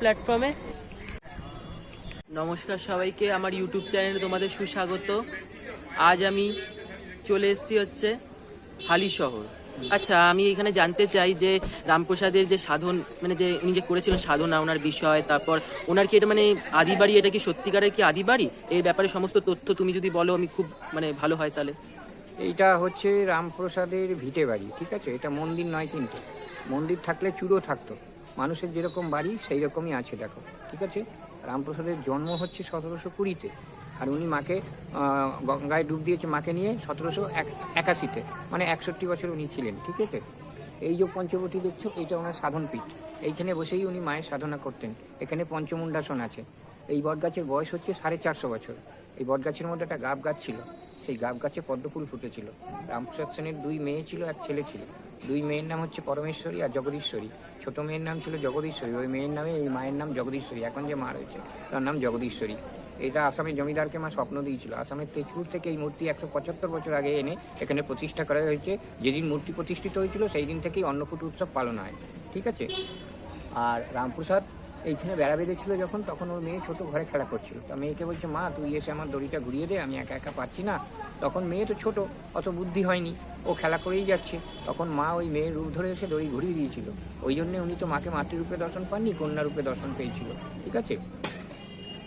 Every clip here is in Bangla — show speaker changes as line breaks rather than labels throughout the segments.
প্ল্যাটফর্মে। নমস্কার সবাইকে, আমার ইউটিউব চ্যানেলে তোমাদের সুস্বাগত। আজ আমি চলে এসেছি হচ্ছে হালি শহর। আচ্ছা আমি এখানে জানতে চাই যে রামপ্রসাদের যে সাধন মানে যে উনি যে করেছিলেন সাধনা, ওনার বিষয়, তারপর ওনার কি এটা মানে আদি বাড়ি এটা কি সত্যিকারের কি আদি বাড়ি এই ব্যাপারে সমস্ত তথ্য তুমি যদি বলো, আমি খুব মানে ভালো হয় তাহলে।
এইটা হচ্ছে রামপ্রসাদের ভিটে বাড়ি ঠিক আছে? এটা মন্দির নয় কিন্তু মন্দির থাকলে চুরো থাকতো। মানুষের যেরকম বাড়ি সেই রকমই আছে, দেখো। ঠিক আছে? রামপ্রসাদের জন্ম হচ্ছে সতেরোশো কুড়িতে। আর উনি মাকে গঙ্গায় ডুব দিয়েছে মাকে নিয়ে সতেরোশো একাশিতে। মানে একষট্টি বছর উনি ছিলেন, ঠিক আছে? এই যে পঞ্চবটী দেখছ, এইটা ওনার সাধন পীঠ এইখানে বসেই উনি মায়ের সাধনা করতেন। এখানে পঞ্চমুণ্ডাসন আছে। এই বটগাছের বয়স হচ্ছে সাড়ে চারশো বছর। এই বটগাছের মধ্যে একটা গাব গাছ ছিল। সেই গাব গাছে পদ্মফুল ফুটেছিল। রামপ্রসাদ সেনের দুই মেয়ে ছিল, এক ছেলে ছিল। দুই মেয়ের নাম হচ্ছে পরমেশ্বরী আর জগদীশ্বরী। ছোট মেয়ের নাম ছিল জগদীশ্বরী, ওই মেয়ের নামে এই মায়ের নাম জগদীশ্বরী। এখন যে মা রয়েছে, তার নাম জগদীশ্বরী। এটা আসামের জমিদারকে মা স্বপ্ন দিয়েছিল। আসামের তেজপুর থেকে এই মূর্তি একশো পঁচাত্তর বছর আগে এনে এখানে প্রতিষ্ঠা করা হয়েছে। যেদিন মূর্তি প্রতিষ্ঠিত হয়েছিল, সেই দিন থেকেই অন্নকূট উৎসব পালন হয়। ঠিক আছে? আর রামপ্রসাদ এইখানে বেড়া বেঁধেছিল যখন, তখন ওর মেয়ে ছোট ঘরে খেলা করছিল। তা মেয়েকে বলছে, মা, তুই এসে আমার দড়িটা ঘুরিয়ে দে, আমি একা একা পারছি না। তখন মেয়ে তো ছোট, অত বুদ্ধি হয়নি। ও খেলা করেই যাচ্ছে। তখন মা ওই মেয়ের রূপ ধরে এসে দড়ি ঘুরিয়ে দিয়েছিল। ওই জন্যে উনি তো মাকে মাতৃরূপে দর্শন পাননি, কন্যারূপে দর্শন পেয়েছিল। ঠিক আছে?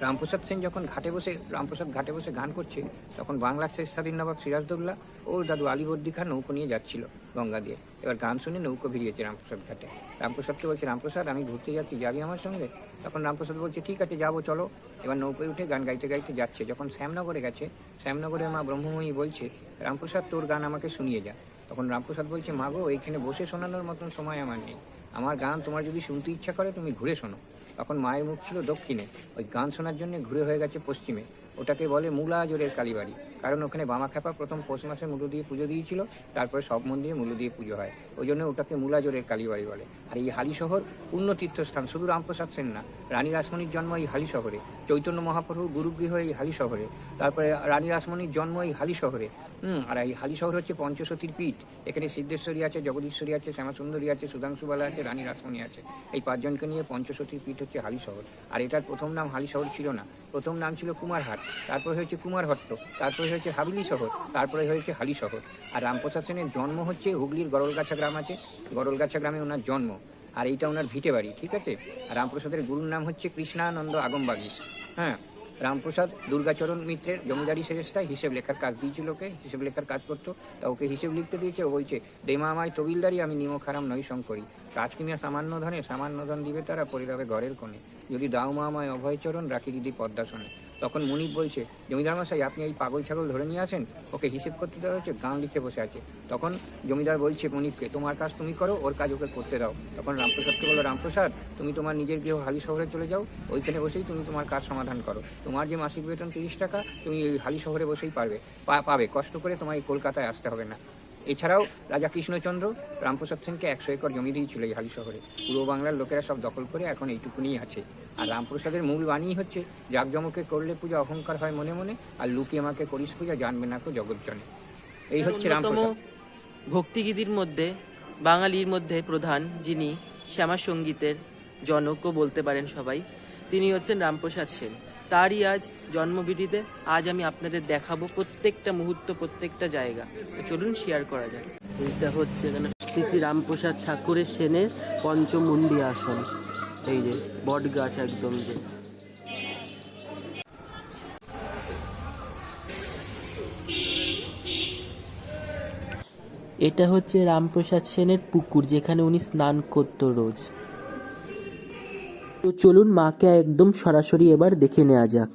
রামপ্রসাদ সেন যখন ঘাটে বসে, রামপ্রসাদ ঘাটে বসে গান করছে, তখন বাংলার শেষ স্বাধীন নবাব সিরাজদৌল্লা ওর দাদু আলিবর্দি খান নৌকো নিয়ে যাচ্ছিল গঙ্গা দিয়ে। এবার গান শুনে নৌকো ভিড়িয়েছে রামপ্রসাদ ঘাটে। রামপ্রসাদকে বলছে, রামপ্রসাদ, আমি ঘুরতে যাচ্ছি, যাবি আমার সঙ্গে? তখন রামপ্রসাদ বলছে, ঠিক আছে, যাব, চলো। এবার নৌকোয় উঠে গান গাইতে গাইতে যাচ্ছে। যখন শ্যামনগরে গেছে, শ্যামনগরে মা ব্রহ্মময়ী বলছে, রামপ্রসাদ, তোর গান আমাকে শুনিয়ে যা। তখন রামপ্রসাদ বলছে, মা গো এইখানে বসে শোনানোর মতন সময় আমার নেই। আমার গান তোমার যদি শুনতে ইচ্ছা করে, তুমি ঘুরে শোনো। তখন মায়ের মুখ ছিল দক্ষিণে। ওই গান শোনার জন্য ঘুরে হয়ে গেছে পশ্চিমে। ওটাকে বলে মূলা জোরের কালীবাড়ি। কারণ ওখানে বামাখ্যাপা প্রথম পৌষ মাসে মূল্য দিয়ে পুজো দিয়েছিল, তারপরে সব মন্দিরে মূল্য দিয়ে পুজো হয়। ওই জন্য ওটাকে মূলাজোরের কালীবাড়ি বলে। আর এই হালি শহর পূর্ণ তীর্থস্থান, শুধু রামপ্রসাদ সেন না, রানী রাসমণির জন্ম এই হালি শহরে, চৈতন্য মহাপ্রভুর গুরুগৃহ এই হালি শহরে, তারপরে রানী রাসমণির জন্ম এই হালি শহরে। হুম, আর এই হালি শহর হচ্ছে পঞ্চসতীর পীঠ, এখানে সিদ্ধেশ্বরী আছে, জগদীশ্বরী আছে, শ্যামাসুন্দরী আছে সুধাংশুবালা আছে, রানী রাসমণি আছে। এই পাঁচজনকে নিয়ে পঞ্চসতীর পীঠ হচ্ছে হালি শহর। আর এটার প্রথম নাম হালি শহর ছিল না, প্রথম নাম ছিল কুমারহাট, তারপরে হয়েছে কুমারহট্ট, তারপরে হয়েছে হাবিলি শহর, তারপরে হয়েছে হালি শহর। আর রামপ্রসাদ সেনের জন্ম হচ্ছে হুগলির গরলগাছা গ্রাম আছে। গরলগাছা গ্রামে ওনার জন্ম। আর এইটা ওনার ভিটে বাড়ি ঠিক আছে? আর রামপ্রসাদের গুরুর নাম হচ্ছে কৃষ্ণানন্দ আগমবাগিস। হ্যাঁ রামপ্রসাদ দুর্গাচরণ মিত্রের জমিদারি সেরেস্তায় হিসেব লেখার কাজ দিয়েছিল ওকে, হিসেব লেখার কাজ করতো। তা ওকে হিসেব লিখতে দিয়েছে, ও বলছে দেমা আমায় তবিলদারি, আমি নিমক হারাম নই শঙ্করী। কাজ কিমিয়া সামান্য ধনে, সামান্য ধন দিবে তারা, পরিরাবে ঘরের কোণে। যদি দাও মা আমায় অভয়চরণ, রাখি দিদি পদ্মাসনে তখন মুনিপ বলছে, জমিদার মশাই, আপনি এই পাগল ছাগল ধরে নিয়ে আসেন ওকে হিসেব করতে দেওয়া হচ্ছে, গান লিখে বসে আছে। তখন জমিদার বলছে মুনিপকে তোমার কাজ তুমি করো, ওর কাজ ওকে করতে দাও। তখন রামপ্রসাদকে বলো রামপ্রসাদ, তুমি তোমার নিজের গৃহ হালি শহরে চলে যাও, ওইখানে বসেই তুমি তোমার কাজ সমাধান করো। তোমার যে মাসিক বেতন তিরিশ টাকা, তুমি ওই হালি শহরে বসেই পারবে পাবে। কষ্ট করে এই কলকাতায় আসতে হবে না। এছাড়াও রাজা কৃষ্ণচন্দ্র রামপ্রসাদ সেনকে একশো একর জমি দিয়েছিল এই হালি শহরে। পূর্ব বাংলার লোকেরা সব দখল করে এখন এইটুকুনিই আছে। আর রামপ্রসাদের মূল বাণী হচ্ছে জাকজমকে করলে পূজা অহংকার হয় মনে মনে আর লুকিয়ে আমাকে করিস পূজা জানবে না কো জগৎজনে এই হচ্ছে রামপ্রসাদ।
ভক্তিগীতির মধ্যে বাঙালির মধ্যে প্রধান যিনি শ্যামা সঙ্গীতের জনকও বলতে পারেন সবাই তিনি হচ্ছেন রামপ্রসাদ সেন। তারই আজ জন্মবিধিতে আজ আমি আপনাদের দেখাবো প্রত্যেকটা মুহূর্ত, প্রত্যেকটা জায়গা। চলুন শেয়ার করা যায় এইটা হচ্ছে এখানে শ্রী শ্রী রামপ্রসাদ ঠাকুরের সেনের পঞ্চমুণ্ডী আসন। এই যে, বট গাছ একদম যে। এটা হচ্ছে রামপ্রসাদ সেনের পুকুর, যেখানে উনি স্নান করতো রোজ। তো চলুন মাকে একদম সরাসরি এবার দেখে নেওয়া যাক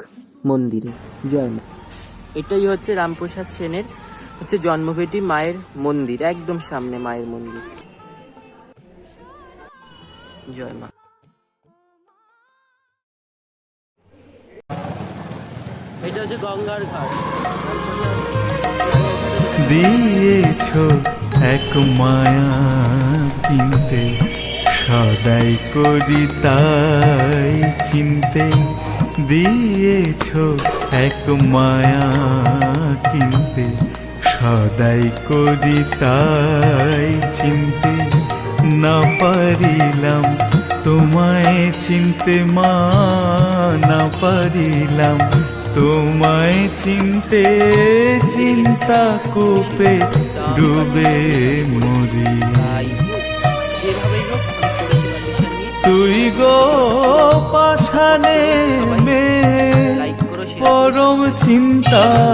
মন্দিরে। জয় মা। এটাই হচ্ছে রামপ্রসাদ সেনের হচ্ছে জন্মভেটি মায়ের মন্দির একদম সামনে মায়ের মন্দির। জয় মা। এটা হচ্ছে গঙ্গার ঘাট।
দিয়েছ এক মায়া কিনতে সদাই করি তাই চিনতে দিয়েছ এক মায়া কিনতে। সদাই করি তাই চিনতে না পারিলাম, তোমায় চিনতে মা না পারিলাম। তোমায় চিনতে চিন্তা কোপে ডুবে মরি
করো
পরম চিন্তা